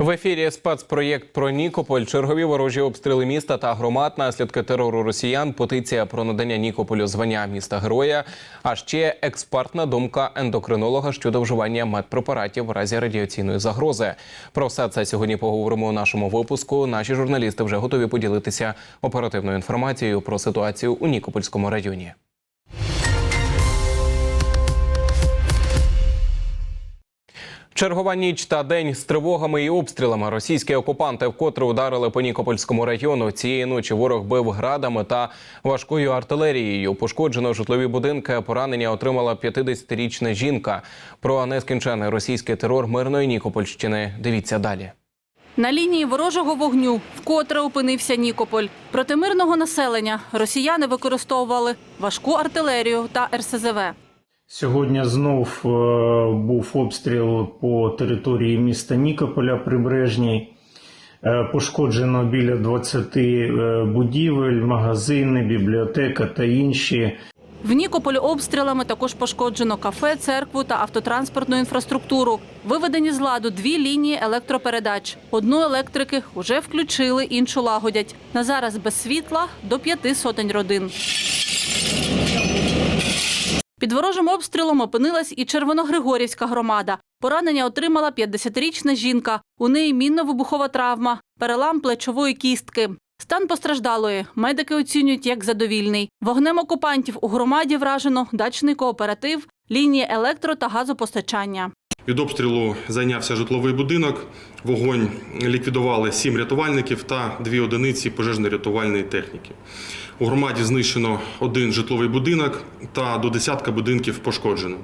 В ефірі спецпроєкт про Нікополь, чергові ворожі обстріли міста та громад, наслідки терору росіян, петиція про надання Нікополю звання міста героя. А ще експертна думка ендокринолога щодо вживання медпрепаратів в разі радіаційної загрози. Про все це сьогодні поговоримо у нашому випуску. Наші журналісти вже готові поділитися оперативною інформацією про ситуацію у Нікопольському районі. Чергова ніч та день з тривогами і обстрілами. Російські окупанти вкотре ударили по Нікопольському району. Цієї ночі ворог бив градами та важкою артилерією. Пошкоджено житлові будинки. Поранення отримала 50-річна жінка. Про нескінчений російський терор мирної Нікопольщини. Дивіться далі. На лінії ворожого вогню вкотре опинився Нікополь. Проти мирного населення росіяни використовували важку артилерію та РСЗВ. Сьогодні знов е, був обстріл по території міста Нікополя Прибережній. Е, Пошкоджено біля 20 е, будівель, магазини, бібліотека та інші. В Нікополі обстрілами також пошкоджено кафе, церкву та автотранспортну інфраструктуру. Виведені з ладу дві лінії електропередач. Одну електрики вже включили, іншу лагодять. На зараз без світла до п'яти сотень родин. Під ворожим обстрілом опинилась і Червоногригорівська громада. Поранення отримала 50-річна жінка. У неї мінно-вибухова травма, перелам плечової кістки. Стан постраждалої медики оцінюють як задовільний. Вогнем окупантів у громаді вражено дачний кооператив, лінії електро та газопостачання. Від обстрілу зайнявся житловий будинок. Вогонь ліквідували сім рятувальників та дві одиниці пожежно-рятувальної техніки. У громаді знищено один житловий будинок та до десятка будинків пошкоджено.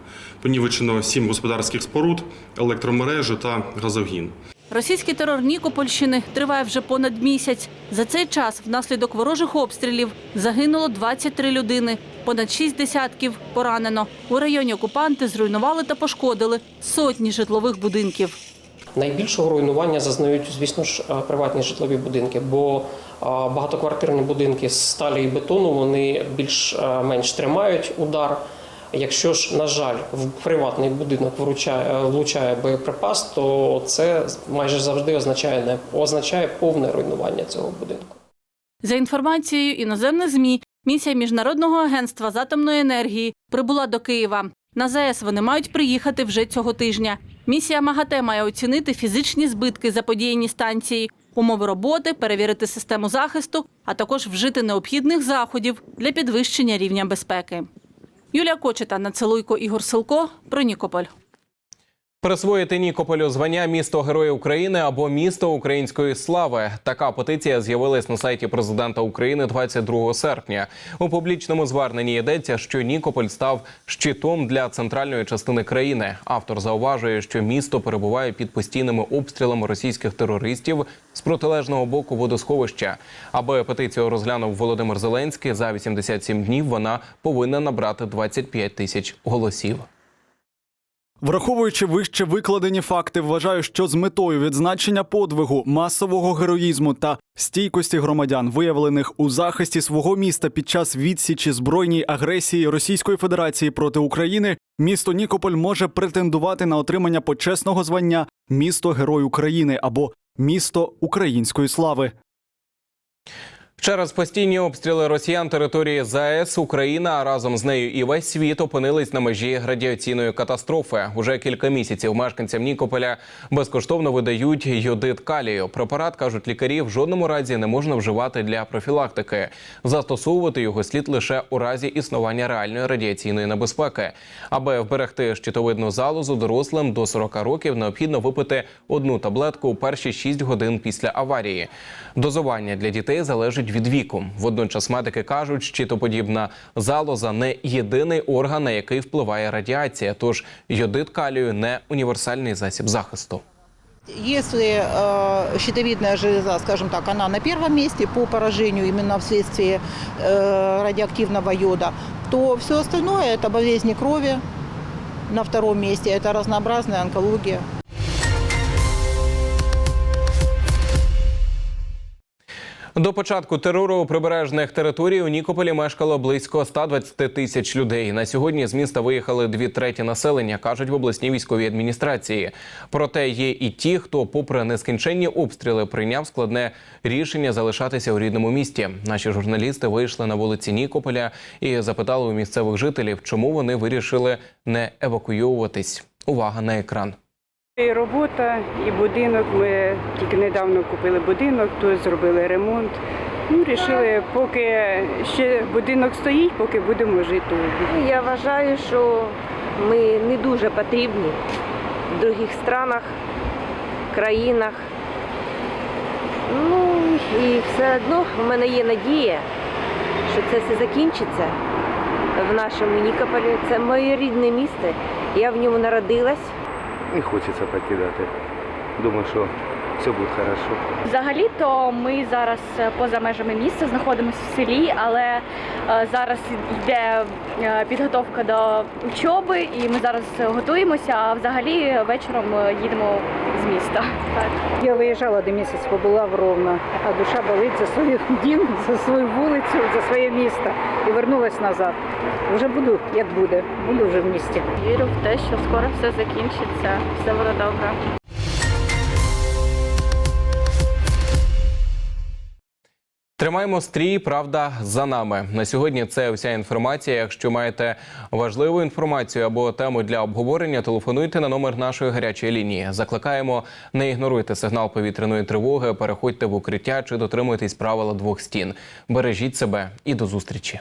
Понівечено сім господарських споруд, електромережу та газогін. Російський терор Нікопольщини триває вже понад місяць. За цей час внаслідок ворожих обстрілів загинуло 23 людини, понад шість десятків поранено. У районі окупанти зруйнували та пошкодили сотні житлових будинків. Найбільшого руйнування зазнають, звісно ж, е, приватні житлові будинки, бо е, багатоквартирні будинки з сталі і бетону вони більш-менш тримають удар. Якщо ж, на жаль, в приватний будинок вручає, е, влучає боєприпас, то це майже завжди означає не означає повне руйнування цього будинку. За інформацією іноземних ЗМІ, місія Міжнародного агентства з атомної енергії прибула до Києва. На ЗАЕС вони мають приїхати вже цього тижня. Місія МАГАТЕ має оцінити фізичні збитки заподіяні станції, умови роботи, перевірити систему захисту, а також вжити необхідних заходів для підвищення рівня безпеки. Юлія Кочета, Нацелуйко, Ігор Силко про Нікополь. Присвоїти Нікополю звання місто Героя України або місто української слави. Така петиція з'явилась на сайті президента України 22 серпня. У публічному зверненні йдеться, що Нікополь став щитом для центральної частини країни. Автор зауважує, що місто перебуває під постійними обстрілами російських терористів з протилежного боку водосховища. Аби петицію розглянув Володимир Зеленський за 87 днів, вона повинна набрати 25 тисяч голосів. Враховуючи вище викладені факти, вважаю, що з метою відзначення подвигу, масового героїзму та стійкості громадян, виявлених у захисті свого міста під час відсічі збройній агресії Російської Федерації проти України, місто Нікополь може претендувати на отримання почесного звання місто Герой України або місто української слави. Через постійні обстріли росіян території ЗАЕС Україна а разом з нею і весь світ опинились на межі радіаційної катастрофи. Уже кілька місяців мешканцям Нікополя безкоштовно видають йодит калію. Препарат кажуть лікарі в жодному разі не можна вживати для профілактики. Застосовувати його слід лише у разі існування реальної радіаційної небезпеки. Аби вберегти щитовидну залозу дорослим до 40 років, необхідно випити одну таблетку у перші 6 годин після аварії. Дозування для дітей залежить від віку. Водночас медики кажуть, щитоподібна залоза не єдиний орган, на який впливає радіація. Тож йодит калію не універсальний засіб захисту. Если э, щитовидная железа, скажем так, она на первом месте по поражению именно вследствие э, радиоактивного йода, то все остальное это болезни крови на втором месте, это разнообразная онкология. До початку терору у прибережних територій у Нікополі мешкало близько 120 тисяч людей. На сьогодні з міста виїхали дві треті населення, кажуть в обласній військовій адміністрації. Проте є і ті, хто, попри нескінченні обстріли, прийняв складне рішення залишатися у рідному місті. Наші журналісти вийшли на вулиці Нікополя і запитали у місцевих жителів, чому вони вирішили не евакуйовуватись. Увага на екран. І робота, і будинок. Ми тільки недавно купили будинок, тут зробили ремонт. Ну, рішили, поки ще будинок стоїть, поки будемо жити. Ну, Я вважаю, що ми не дуже потрібні в других странах, країнах. Ну і все одно в мене є надія, що це все закінчиться в нашому Нікополі. Це моє рідне місце. Я в ньому народилась. Не хочеться покидати. Думаю, що все буде хорошо. Взагалі-то ми зараз е, поза межами міста знаходимося в селі, але е, зараз йде е, підготовка до учоби, і ми зараз готуємося. А взагалі вечором їдемо з міста. Так. Я виїжджала до місяць, побула в Ровно, а душа болить за свій дім, за свою вулицю, за своє місто. І вернулась назад. Вже буду, як буде, буду вже в місті. Вірю в те, що скоро все закінчиться, все буде добре. Тримаємо стрій, правда за нами. На сьогодні це вся інформація. Якщо маєте важливу інформацію або тему для обговорення, телефонуйте на номер нашої гарячої лінії. Закликаємо не ігноруйте сигнал повітряної тривоги, переходьте в укриття чи дотримуйтесь правила двох стін. Бережіть себе і до зустрічі.